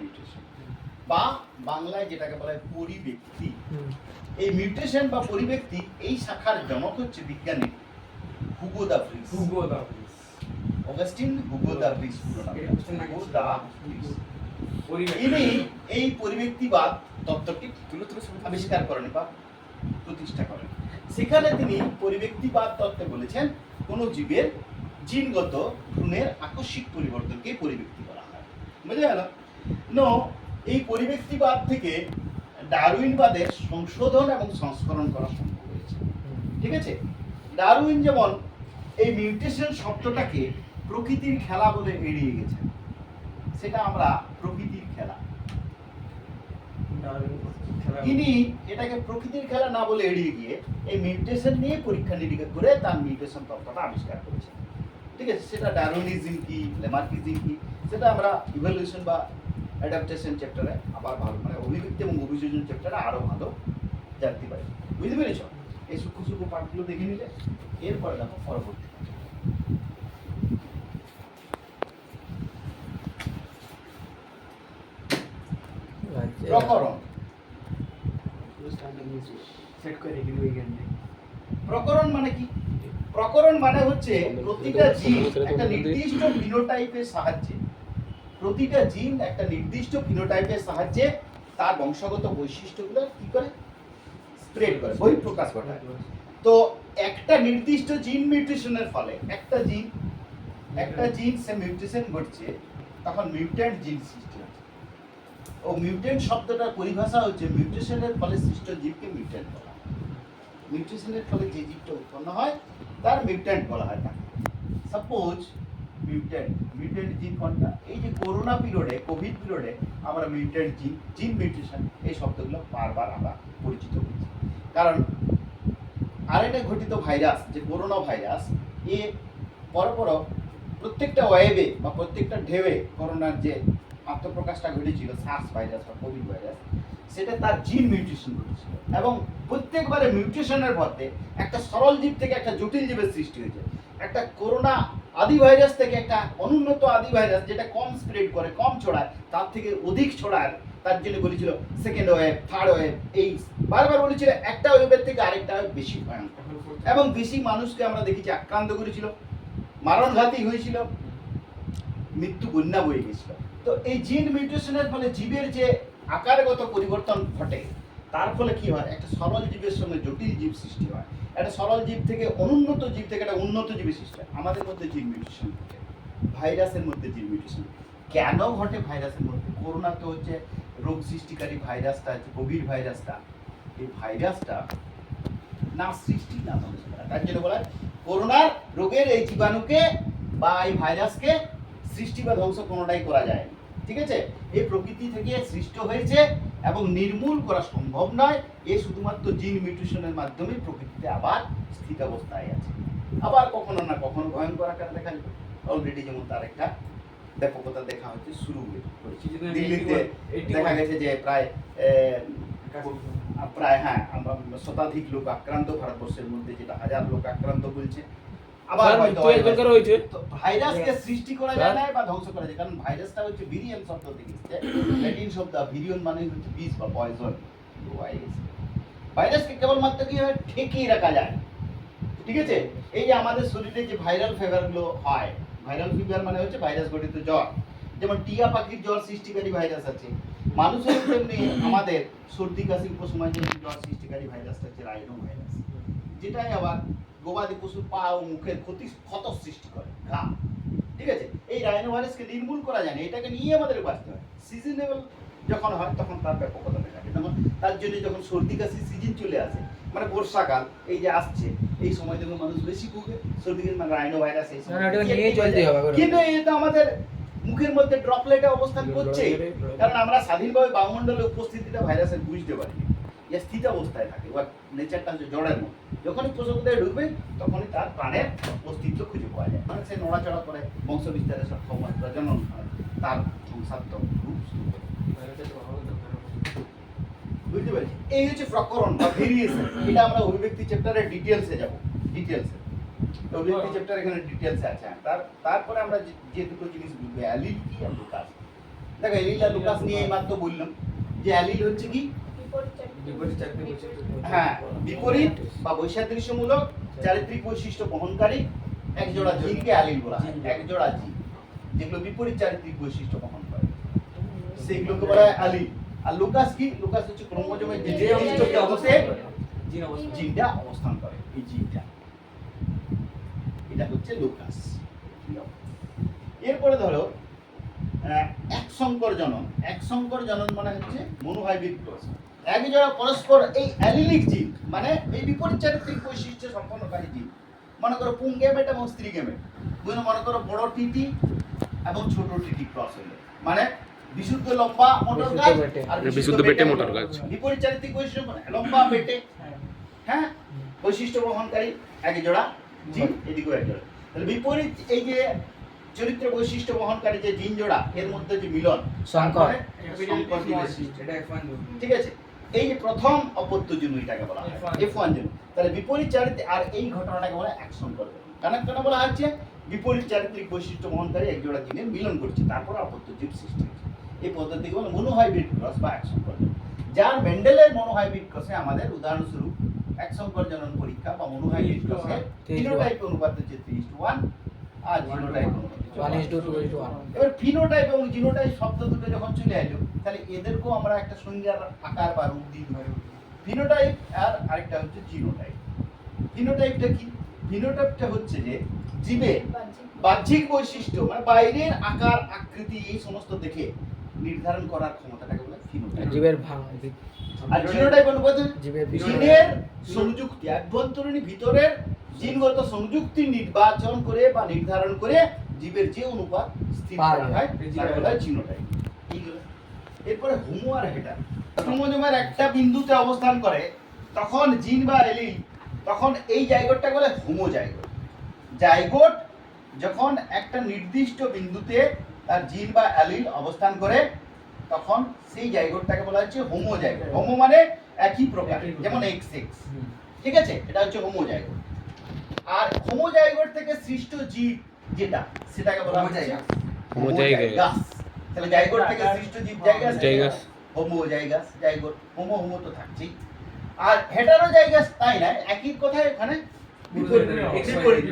Mutation বা বাংলায় যেটাকে বলা হয় পরিব্যক্তি এই মিউটেশন বা পরিব্যক্তি এই শাখার জনক হচ্ছে বিজ্ঞানী Hugo de Vries Hugo de please Augustine Hugo de Vries Hugo de Vries ইনি এই পরিব্যক্তিবাদ তত্ত্বটি আবিষ্কার করেন বা প্রতিষ্ঠা করেন। সেখানে তিনি পরিব্যক্তিবাদ তত্ত্বে বলেছেন কোন জীবের জিনগত ভ্রূণের আকস্মিক পরিবর্তনকে পরিব্যক্তি করা হয়। বুঝে গেল নো এই পরিব্যক্তিবাদ থেকে ডারউইনবাদের সংশোধন এবং সংস্করণ করা সম্ভব হয়েছে। ঠিক আছে? ডারউইন যেমন এই মিউটেশন শব্দটাকে প্রকৃতির খেলা বলে এড়িয়ে গেছেন সেটা আমরা প্রকৃতির খেলা। ইনি এটাকে প্রকৃতির খেলা না বলে এড়িয়ে গিয়ে এই মিউটেশন নিয়ে পরীক্ষা নিরীক্ষা করে তার মিউটেশন তত্ত্বটা আবিষ্কার করেছেন। ঠিক আছে? সেটা ডারউইনিজম কি লেমার্কিজম কি সেটা আমরা ইভলিউশন বা অ্যাডাপ্টেশন চ্যাপ্টারে আবার ভালো মানে অভিব্যক্তি এবং অভিযোজন চ্যাপ্টারে আরও ভালো জানতে পারি। বুঝতে পেরেছ? এই সূক্ষ্ম সূক্ষ্ম পাঠগুলো দেখে নিলে এরপরে দেখো পরবর্তী প্রকরণ। সেট করে রেখে দিই এখানে প্রকরণ মানে কি? প্রকরণ মানে হচ্ছে প্রতিটা জিন একটা নির্দিষ্ট ফিনোটাইপের সাহায্যে প্রতিটা জিন একটা নির্দিষ্ট ফিনোটাইপের সাহায্যে তার বংশগত বৈশিষ্ট্যগুলো কি করে? স্প্রেড করে, বই প্রকাশ ঘটায়। তো একটা নির্দিষ্ট জিন মিউটেশনের ফলে, একটা জিন একটা জিন সে মিউটেশন ঘটছে, তখন মিউট্যান্ট জিন সৃষ্টি হচ্ছে। ও মিউট্যান্ট শব্দটার পরিভাষা হচ্ছে মিউটেশনের ফলে সৃষ্ট জীবকে মিউট্যান্ট বলা হয়। মিউটেশনের ফলে যে জীবটা উৎপন্ন হয়, তার মিউট্যান্ট বলা হয় তাকে। সাপোজ মিউট্যান্ট মিউট্যান্ট জিন কোনটা এই যে করোনা পিরিয়ডে কোভিড পিরিয়ডে আমরা মিউট্যান্ট জিন জিন মিউটেশন এই শব্দগুলো বারবার আমরা পরিচিত হয়েছি কারণ আরএনএ ঘটিত ভাইরাস, যে করোনা ভাইরাস, এ পরপর প্রত্যেকটা ওয়েবে বা প্রত্যেকটা ঢেউয়ে করোনার যে আত্মপ্রকাশটা ঘটেছিল সার্স ভাইরাস বা কোভিড ভাইরাস সেটা তার জিন মিউটেশন ঘটেছিল। এবং প্রত্যেকবারে মিউটেশনের মধ্যে একটা সরল জীব থেকে একটা জটিল জীবের সৃষ্টি হয়েছে। একটা করোনা আদি ভাইরাস থেকে একটা অনুন্নত আদি ভাইরাস যেটা কম স্প্রেড করে, কম ছড়ায়, তার থেকে অধিক ছড়ায়, তার জন্য বলেছিল সেকেন্ড ওয়েভ থার্ড ওয়েভ এই বারবার বলেছিল একটা ওয়েভের থেকে আরেকটা ওয়েভ বেশি ভয়ঙ্কর। এবং বেশি মানুষকে আমরা দেখেছি আক্রান্ত করেছিল, মারণঘাতী হয়েছিল, মৃত্যু বন্যা বয়ে গেছিল। তো এই জিন মিউটেশনের ফলে জীবের যে আকারগত পরিবর্তন ঘটে, তার ফলে কি হয়? একটা সরল জীবের সঙ্গে জটিল জীব সৃষ্টি হয়। একটা সরল জীব থেকে অনুন্নত জীব থেকে একটা উন্নত জীবের সৃষ্টি আমাদের মধ্যে জিন মিউটেশন ঘটে ভাইরাসের মধ্যে জিন মিউটেশন কেন ঘটে ভাইরাসের মধ্যে? করোনা তো হচ্ছে রোগ সৃষ্টিকারী ভাইরাসটা, হচ্ছে কোভিড ভাইরাসটা। এই ভাইরাসটা না সৃষ্টি, না ধ্বংস করা। তার জন্য বলা করোনার রোগের এই জীবাণুকে বা এই ভাইরাসকে সৃষ্টি বা ধ্বংস কোনোটাই করা যায়। ঠিক আছে? এই প্রকৃতি থেকে সৃষ্ট হয়েছে এবং নির্মূল করা সম্ভব নয় এ শুধুমাত্র জিন মিউটেশনের মাধ্যমে প্রকৃতিতে আবার স্থিতাবস্থায় আছে। আবার কখনো না কখনো ভয়ঙ্কর আকার দেখা যাবে। অলরেডি যেমন তার একটা ব্যাপকতা দেখা হচ্ছে শুরু হয়েছে দিল্লিতে দেখা গেছে যে প্রায় প্রায় হ্যাঁ আমরা শতাধিক লোক আক্রান্ত ভারতবর্ষের মধ্যে যেটা হাজার লোক আক্রান্ত বলছে আবার হয়তো। ভাইরাসকে সৃষ্টি করা যায় না বা ধ্বংস করা যায়। কারণ ভাইরাসটা হচ্ছে ভিরিয়ন শব্দ থেকে এসেছে। ল্যাটিন শব্দ ভিরিয়ন মানে হচ্ছে বিষ বা পয়জন। ভাইরাসকে কেবলমাত্র কি হয়? ঠেকিয়ে রাখা যায়। ঠিক আছে? এই যে আমাদের শরীরে যে ভাইরাল ফিভারগুলো হয় ভাইরাল ফিভার মানে হচ্ছে ভাইরাস ঘটিত জ্বর। যেমন টিয়া পাখির জ্বর সৃষ্টিকারী ভাইরাস আছে। মানুষের তেমনি আমাদের সর্দি কাশি উপসময় যে জ্বর সৃষ্টিকারী ভাইরাসটা হচ্ছে রাইনো ভাইরাস যেটাই আবার গবাদি পশুর পা ও মুখের ক্ষতি ক্ষত সৃষ্টি করে ঘা ঠিক আছে? এই রাইনো ভাইরাসকে নির্মূল করা যায় না এটাকে নিয়ে আমাদের বাঁচতে হয়। সিজনেবল যখন হয় তখন তার ব্যাপকতা দেখা যায় তখন তার জন্য যখন সর্দি কাশি সিজন চলে আসে মানে বর্ষাকাল এই যে আসছে এই সময় দেখুন মানুষ বেশি ভুগে সর্দি কাশি মানে রাইনো ভাইরাস এই। কিন্তু এটা আমাদের মুখের মধ্যে ড্রপলেটে অবস্থান করছে? কারণ আমরা স্বাধীনভাবে বায়ুমণ্ডলে উপস্থিতিটা ভাইরাসের বুঝতে পারি যে স্থিত অবস্থায় থাকে ওর নেচারটা হচ্ছে জড়ের মতো। যখনই প্রসঙ্গে ঢুকবে তখনই তার প্রাণের অস্তিত্ব খুঁজে পাওয়া যায়। মানে সে নড়াচড়া করে, বংশ বিস্তারে সক্ষম হয় প্রজনন হয়, তার সংসাত্মক রূপ শুরু করে। বুঝতে পেরেছি? এই হচ্ছে প্রকরণ বা ভেরিয়েশন এটা আমরা অভিব্যক্তি চ্যাপ্টারের ডিটেলসে যাব। ডিটেলসে অভিব্যক্তি চ্যাপ্টার এখানে ডিটেলসে আছে। তার, তারপরে আমরা যে- দুটো জিনিস বুঝব, অ্যালিল কি আর লুকাস? দেখো এলিল আর লুকাস নিয়ে এইমাত্র বললাম। যে অ্যালিল হচ্ছে কি? হ্যাঁ বিপরীত বা বৈসাদৃশ্যমূলক চারিত্রিক বৈশিষ্ট্য বহনকারী এক জোড়া জিনকে অ্যালিল বলা হয়। এক জোড়া জিন যেগুলো বিপরীত চারিত্রিক বৈশিষ্ট্য বহন করে। সেগুলোকে বলা হয় অ্যালিল। আর লুকাস কি? লুকাস হচ্ছে ক্রোমোজোমের যে অবস্থায় জিনটা অবস্থান করে এই জিনটা। এটা হচ্ছে লুকাস। এরপরে ধরো আহ, এক সংকর জনন। এক সংকর জনন মানে হচ্ছে মনোহাইব্রিড ক্রস এক জোড়া পরস্পর এই অ্যালিলিক জিন মানে এই বিপরীত চারিত্রিক বৈশিষ্ট্য সম্পন্নকারী জীব। মনে করো পুং গেমেট এবং স্ত্রী গেমেট বুঝলো মনে করো বড় টিটি এবং ছোট টিটি ক্রস হলো মানে বিশুদ্ধ লম্বা মোটর গাছ আর বিশুদ্ধ বেটে মোটর গাছ। বিপরীত চারিত্রিক বৈশিষ্ট্য মানে লম্বা বেটে। হ্যাঁ? বৈশিষ্ট্য বহনকারী এক জোড়া জিন এদিকেও এক জোড়া। তাহলে বিপরীত এই যে চরিত্র বৈশিষ্ট্য বহনকারী যে জিন জোড়া এর মধ্যে যে মিলন সংকর। তারপরে সংকর বিবেশিষ্ট। এটা F1 জন্য। ঠিক আছে? এই যে প্রথম অপত্য জন্য এটাকে বলা হয় এফ ওয়ান জন্য তাহলে বিপরীত চারিত্রিক আর এই ঘটনাটাকে বলা হয় এক সংকর কেন কেন বলা হচ্ছে বিপরীত চারিত্রিক বৈশিষ্ট্য বহনকারী এক জোড়া জিনের মিলন করছে তারপর অপত্য জীব সৃষ্টি হচ্ছে। এই পদ্ধতিকে বলে মনোহাইব্রিড ক্রস বা এক সংকর যার মেন্ডেলের মনোহাইব্রিড ক্রসে আমাদের উদাহরণস্বরূপ এক সংকর জনন পরীক্ষা বা মনোহাইব্রিড ক্রসে ফিনোটাইপ অনুপাত হচ্ছে 3 to 1 R genotype one 1 to two is one এবার ফিনোটাইপ এবং জিনোটাইপ শব্দ দুটো যখন চলে এলো তাহলে এদেরকেও আমরা একটা সংজ্ঞার আকার বা রূপ দিই ফিনোটাইপ আর আরেকটা হচ্ছে জিনোটাইপ ফিনোটাইপটা কি? ফিনোটাইপটা হচ্ছে যে জীবে বাহ্যিক বৈশিষ্ট্য মানে বাইরের আকার আকৃতি এই সমস্ত দেখে নির্ধারণ করার ক্ষমতাটাকে বলে ফিনোটাইপ জীবের ভাঙ আর জিনোটাইপ অনুপাত জীবের সংযুক্তি অভ্যন্তরীণ ভিতরের জিনগত সংযুক্তি নির্বাচন করে বা নির্ধারণ করে জীবের যে অনুপাত স্থির করা হয় তাকে বলা হয় জিনোটাইপ এরপরে হোমো আর হেটার ক্রোমোজোমের একটা বিন্দুতে অবস্থান করে তখন জিন বা এলিল তখন এই জায়গোটটাকে বলে হোমো জায়গোট জায়গোট যখন একটা নির্দিষ্ট বিন্দুতে তার জিন বা অ্যালিল অবস্থান করে তখন সেই জায়গোটটাকে বলা হচ্ছে হোমো জায়গোট হোমো মানে একই প্রকার একই প্রকার। যেমন এক্স এক্স ঠিক আছে? এটা হচ্ছে হোমো হোমোজাইগোট আর হোমোজাইগোট থেকে সৃষ্ট জীব যেটা সেটাকে বলা হয়. Homozygous. তাহলে জাইগোট থেকে সৃষ্ট জীব জাইগাস. হোমোজাইগাস জাইগোট হোমো হোমো তো থাকছেই। আর হেটারোজাইগাস তাই না? একই বিপরীত। বিপরীত।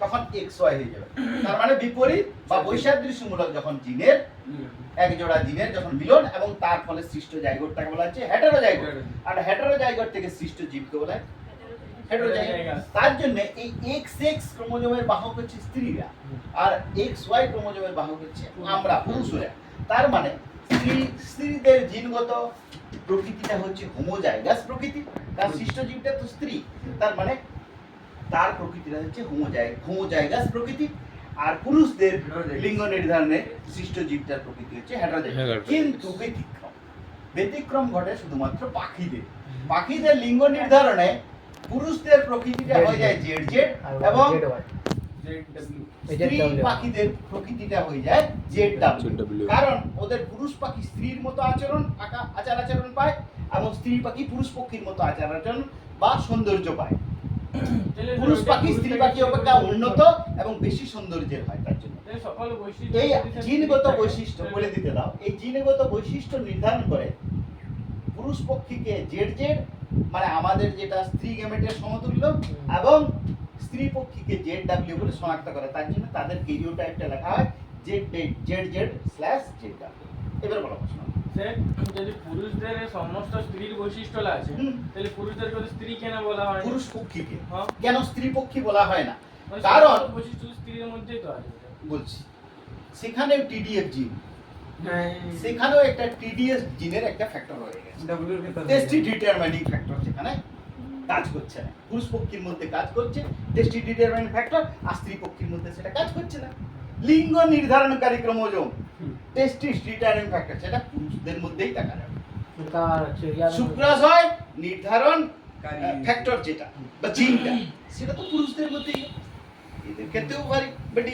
তখন এক্স ওয়াই হয়ে যাবে। তার মানে বিপরীত বা বৈসাদৃশ্যমূলক যখন জিনের এক জোড়া জিনের যখন মিলন এবং তার ফলে সৃষ্ট জাইগোটটাকে বলা হচ্ছে হেটারোজাইগোট। আর হেটারোজাইগোট থেকে সৃষ্ট জীবকে বলা হয় তার জন্য এই এক্স এক্স ক্রোমোজোমের বাহক হচ্ছে স্ত্রীরা আর এক্স ওয়াই ক্রোমোজোমের বাহক হচ্ছে আমরা পুরুষরা। তার মানে স্ত্রী স্ত্রীদের জিনগত প্রকৃতিটা হচ্ছে হোমোজাইগাস প্রকৃতি। তার সৃষ্ট জীবটা তো স্ত্রী। তার মানে তার প্রকৃতিটা হচ্ছে হোমোজাই হোমোজাইগাস প্রকৃতি। আর পুরুষদের লিঙ্গ নির্ধারণে সৃষ্ট জীবটার প্রকৃতি হচ্ছে হেটারোজাইগাস কিন্তু ব্যতিক্রম। ব্যতিক্রম ঘটে শুধুমাত্র পাখিদের। পাখিদের লিঙ্গ নির্ধারণে পুরুষদের প্রকৃতিটা হয়ে যায় জেড। জেড এবং স্ত্রী পাখিদের প্রকৃতিটা হয়ে যায় জেড ডাব্লিউ কারণ ওদের পুরুষ পাখি স্ত্রীর মতো আচরণ আচার আচরণ পায় এবং স্ত্রী পাখি পুরুষ পক্ষীর মতো আচার আচরণ বা সৌন্দর্য পায়। পুরুষ পাখি স্ত্রী পাখি অপেক্ষা উন্নত এবং বেশি সৌন্দর্যের হয় তার জন্য। সকল বৈশিষ্ট্য এই জিনগত বৈশিষ্ট্য বলে দিতে দাও। এই জিনগত বৈশিষ্ট্য নির্ধারণ করে পুরুষ পক্ষীকে জেড জেড মানে আমাদের যেটা স্ত্রী গেমেটের সমতুল্য এবং স্ত্রী পক্ষীকে জেড ডাব্লিউ বলে শনাক্ত করে তার জন্য তাদের কেরিওটাইপটা লেখা হয় Z Z Z slash Z W এবার বলো প্রশ্ন। যদি পুরুষদের সমস্ত স্ত্রীর বৈশিষ্ট্য আছে। তাহলে পুরুষদেরকে তো স্ত্রী কেন বলা হয় পুরুষ পক্ষীকে। হ্যাঁ। কেন স্ত্রী পক্ষী বলা হয় না? মানে কারণ- বৈশিষ্ট্য স্ত্রীর মধ্যেই তো আছে। বলছি সেখানেও টিডিএফ জিন সেখানেও একটা টিডিএস জিনের একটা ফ্যাক্টর রয়ে গেছে। টেস্টি ডিটারমাইনিং ফ্যাক্টর সেখানে কাজ করছে না। পুরুষ পক্ষীর মধ্যে কাজ করছে টেস্টি ডিটারমাইনিং ফ্যাক্টর আর স্ত্রী পক্ষীর মধ্যে সেটা কাজ করছে না। লিঙ্গ নির্ধারণকারী ক্রোমোজোম টেস্টি ডিটারমাইনিং ফ্যাক্টর সেটা পুরুষদের মধ্যেই দেখা যাবে। শুক্রাশয় নির্ধারণ ফ্যাক্টর যেটা বা জিনটা সেটা তো পুরুষদের মধ্যেই এদের ক্ষেত্রেও ভারী বেটি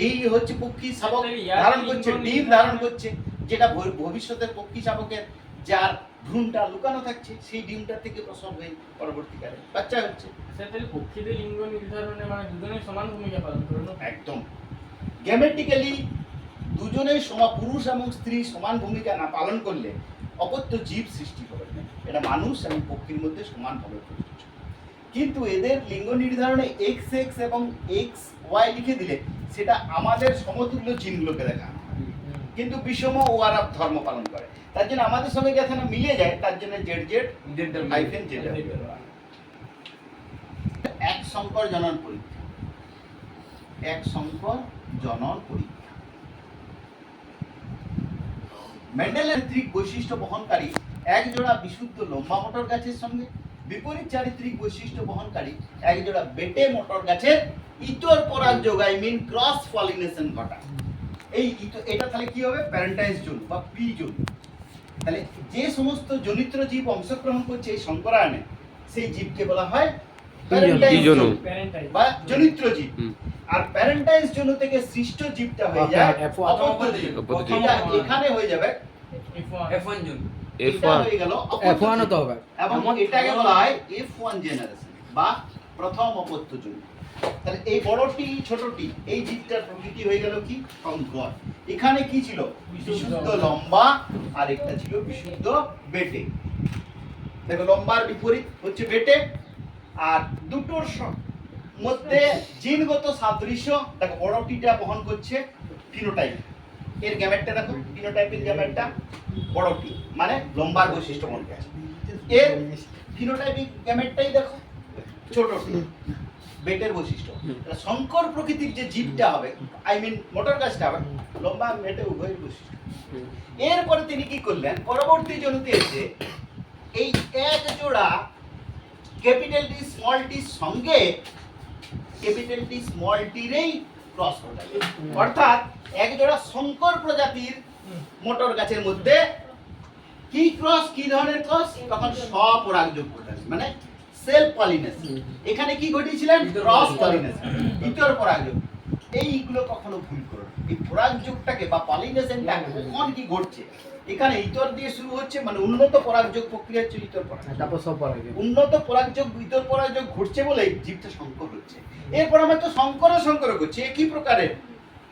এই হচ্ছে পক্ষী শাবক ধারণ করছে ডিম ধারণ করছে যেটা ভব- ভবিষ্যতের পক্ষী শাবকের যার ভ্রূণটা লুকানো থাকছে সেই ডিমটা থেকে প্রসব হয়ে পরবর্তীকালে বাচ্চা হচ্ছে। পক্ষীদের লিঙ্গ নির্ধারণে মানে দুজনেই সমান ভূমিকা পালন করে একদম। গ্যামেটিক্যালি দুজনেই সমা পুরুষ এবং স্ত্রী সমান ভূমিকা না পালন করলে অপত্য জীব সৃষ্টি হবে এটা মানুষ এবং পক্ষীর মধ্যে সমানভাবে প্রযোজ্য কিন্তু এদের লিঙ্গ নির্ধারণে এক্স এক্স এবং এক্স ওয়াই লিখে দিলে সেটা আমাদের সমতুল্য জিনগুলোকে দেখা কিন্তু বিষম ও আরব ধর্ম পালন করে। তার জন্য আমাদের সঙ্গে যাতে না মিলে যায়? তার জন্য জেড জেড হাইফেন জেড এক সংকর জনন পরীক্ষা। এক সংকর জনন পরীক্ষা। মেন্ডেলের ত্রিক বৈশিষ্ট্য বহনকারী এক জোড়া বিশুদ্ধ লম্বা মোটর গাছের সঙ্গে বিপরীত চারিত্রিক বৈশিষ্ট্য বহনকারী এক জোড়া বেটে মোটর গাছের ইতর পরাগ যোগ আই মিন ক্রস পলিনেশন ঘটা এই ইত- এটা তাহলে কি হবে? প্যারেন্টাইজ জোন বা পি জোন তাহলে যে সমস্ত জনিত্র জীব অংশগ্রহণ করছে এই সংকরায়নে সেই জীবকে বলা হয় প্যারেন্টাইজ জনু। বা জনিত্র জীব। আর প্যারেন্টাইজ জন্য থেকে সৃষ্ট জীবটা হয়ে যায় এখানে হয়ে যাবে F1 জুন এফ এটা হয়ে গেল। অপত্য এফ ওয়ানও তো হবে। এবং এটাকে বলা হয় এফ ওয়ান জেনারেশন বা প্রথম অপত্য জন্য তাহলে এই বড়টি ছোটটি এই জীবটার প্রকৃতি হয়ে গেল কি? সংকর এখানে কি ছিল? বিশুদ্ধ লম্বা আর একটা ছিল বিশুদ্ধ বেটে। দেখো লম্বার বিপরীত হচ্ছে বেটে। আর দুটোর মধ্যে জিনগত সাদৃশ্য দেখো বড়টিটা বহন করছে ফিনোটাইপ এর গ্যামেটটা দেখো, ফিনোটাইপের গ্যামেটটা, বড় বড়টি মানে লম্বার বৈশিষ্ট্য মনে আছে এর ফিনোটাইপিক গ্যামেটটাই দেখো ছোটটি বেটের বৈশিষ্ট্য। সংকর প্রকৃতির যে জীবটা হবে আই মিন মোটর গাছটা হবে, লম্বা মেটে উভয়ের বৈশিষ্ট্য। এরপরে তিনি কি করলেন, পরবর্তী জমিতে এসে এই এক জোড়া ক্যাপিটাল টি স্মল টির সঙ্গে ক্যাপিটাল টি স্মল টিরেই ক্রস ঘটালেন অর্থাৎ এক জোড়া শঙ্কর প্রজাতির মোটর গাছের মধ্যে কি ক্রস কি ধরনের ক্রস? তখন স্বপরাগযোগ ঘটালেন মানে সেলফ পলিনেশন এখানে কি ঘটিয়েছিলেন? ক্রস পলিনেশন ইতর পরাগযোগ। এইগুলো কখনো ভুল করো এই পরাগযোগটাকে বা পলিনেশনটাকে কখন কি ঘটছে? এখানে ইতর দিয়ে শুরু হচ্ছে মানে উন্নত পরাগযোগ প্রক্রিয়া হচ্ছে ইতর পরাগ তারপর সব পড়া গেল উন্নত পরাগযোগ বিতর পরাগযোগ ঘটছে বলেই জীবটা সংকর হচ্ছে। এরপর আমরা তো সংকর সংকর করছি একই প্রকারের?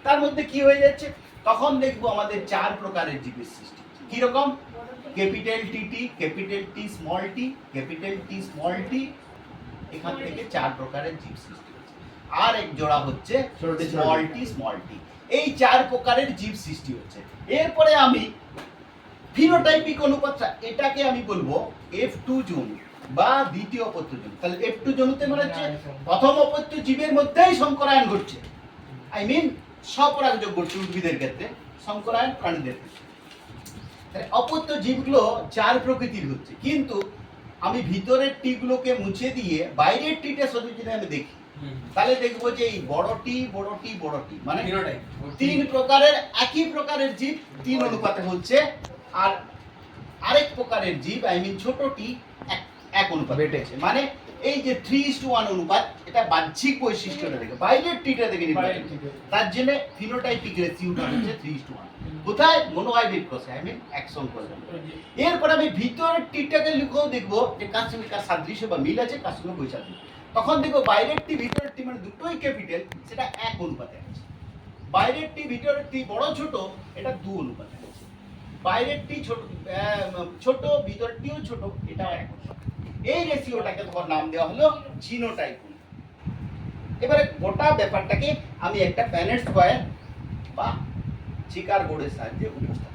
তার মধ্যে কি হয়ে যাচ্ছে? তখন দেখব আমাদের চার প্রকারের জীবের সৃষ্টি। কি রকম capital T T capital T small T capital T small T এখান থেকে চার প্রকারের জীব সৃষ্টি হচ্ছে। আর এক জোড়া হচ্ছে স্মল টি স্মল টি। এই চার প্রকারের জীব সৃষ্টি হচ্ছে। এরপরে আমি ফিনোটাইপিক অনুপাতটা এটাকে আমি বলব এফ টু জোন বা দ্বিতীয় অপত্য জোন। তাহলে এফ টু জোনতে মানে হচ্ছে প্রথম অপত্য জীবের মধ্যেই সংকরায়ন ঘটছে। আই মিন স্বপরাগযোগ ঘটছে উদ্ভিদের ক্ষেত্রে সংকরায়ন প্রাণীদের ক্ষেত্রে। তাহলে অপত্য জীবগুলো চার প্রকৃতির হচ্ছে। কিন্তু আমি ভিতরের টিগুলোকে মুছে দিয়ে বাইরের টিটা শুধু যদি আমি দেখি তাহলে দেখব যে এই বড় টি বড় টি বড় টি। মানে তিন প্রকারের একই প্রকারের জীব তিন অনুপাতে হচ্ছে আর আরেক প্রকারের জীব আই মিন ছোটটি এক অনুপাতে বেটে। মানে এই যে থ্রি টু ওয়ান অনুপাত এটা বাহ্যিক বৈশিষ্ট্যটা দেখে বাইরের টিটা দেখে নির্বাচন তার জন্য ফিনোটাইপিক রেসিউটা হচ্ছে থ্রি টু ওয়ান কোথায়? মনোহাইব্রিড কোষে আই মিন অ্যাকশন কোষে এরপর আমি ভিতরের টিটাকে লিখেও দেখব যে কার সঙ্গে কার সাদৃশ্য বা মিল আছে কার সঙ্গে বৈসাদৃশ্য। তখন দেখব বাইরের টি ভিতরের টি মানে দুটোই ক্যাপিটাল সেটা এক অনুপাতে আছে। বাইরের টি ভিতরের টি বড় ছোট এটা দু অনুপাতে আছে বাইরের টি ছোট ছোট ভিতরটিও ছোট, এটাও এক এই রেশিওটাকে তোমার নাম দেওয়া হলো জিনোটাইপ এবারে গোটা ব্যাপারটাকে আমি একটা প্যানেট স্কোয়ার বা চিকার বোর্ডের সাহায্যে উপস্থাপন।